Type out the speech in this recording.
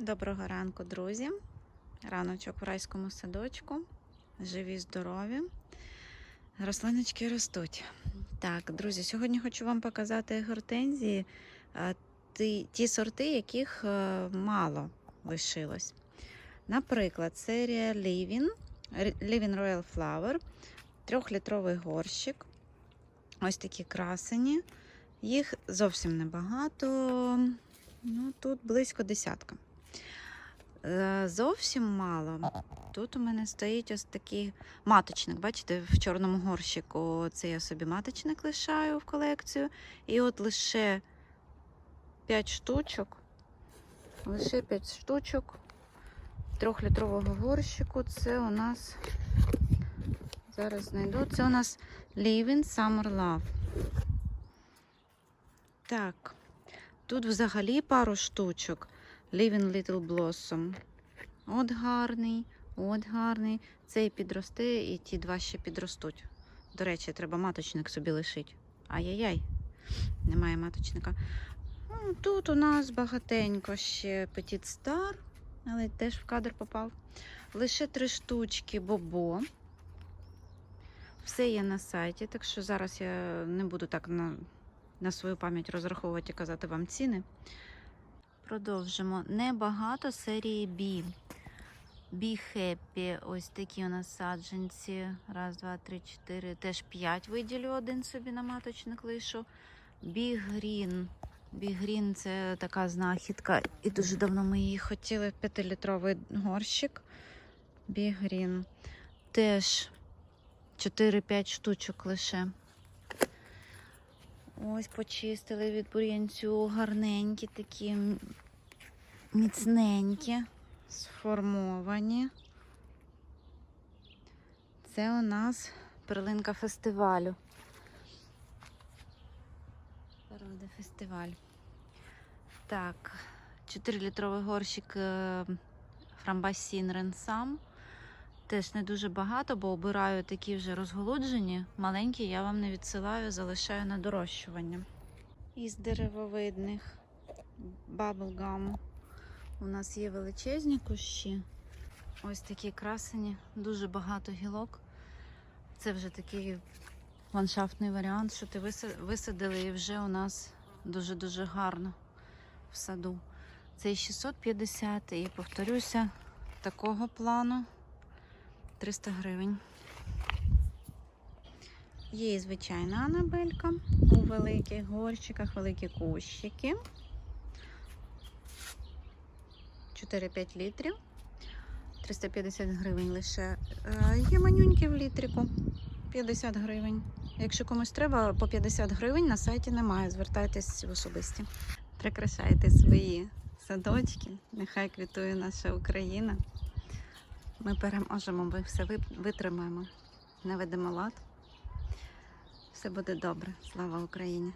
Доброго ранку, друзі. Раночок в райському садочку. Живі, здорові. Рослиночки ростуть. Так, друзі, сьогодні хочу вам показати гортензії, ті, ті сорти, яких е, мало лишилось. Наприклад, серія Living, Living Royal Flower, трьохлітровий горщик. Ось такі красені. Їх зовсім небагато. Ну, тут близько десятка. Е, Зовсім мало. Тут у мене стоїть ось такий маточник. Бачите, в чорному горщику це я собі маточник лишаю в колекцію. І от лише 5 штучок. Лише 5 штучок трьохлітрового горщику. Це у нас. Зараз знайду. Це у нас Living Summer Love. Так. Тут взагалі пару штучок. Living Little Blossom. От гарний, от гарний. Цей підросте і ті два ще підростуть. До речі, треба маточник собі лишити. Ай-яй-яй, немає маточника. Ну, Тут у нас багатенько ще Petit Star, але теж в кадр попав. Лише три штучки Бобо. Все є на сайті, так що зараз я не буду так на, на свою пам'ять розраховувати і казати вам ціни. Продовжимо. Небагато серії B. Be Happy. Ось такі у нас саджанці. Раз, два, три, чотири. Теж п'ять виділю один собі на маточник лишу. Be Green. Be Green це така знахідка. І дуже давно ми її хотіли. П'ятилітровий горщик. Be Green. Теж 4-5 штучок лише. Ось почистили від бур'янцю, гарненькі такі, міцненькі, сформовані. Це у нас перлинка фестивалю. Порода фестиваль. Так, 4-літровий горщик е, фрамбасін ренсам. Теж не дуже багато, бо обираю такі вже розголуджені. Маленькі я вам не відсилаю, залишаю на дорощування. Із деревовидних баблгам у нас є величезні кущі. Ось такі красені, дуже багато гілок. Це вже такий ландшафтний варіант, що ти висадили і вже у нас дуже-дуже гарно в саду. Це 650 і повторюся, такого плану 300 гривень. Є, і звичайна анабелька у великих горщиках, великі кущики. 4-5 літрів. 350 гривень лише. Е, Є манюньки в літрику 50 гривень. Якщо комусь треба, по 50 гривень на сайті немає. Звертайтесь в особисті. Прикрашайте свої садочки. Нехай квітує наша Україна. Ми переможемо, ми все витримаємо. витримаємо, наведемо лад. Все буде добре. Слава Україні!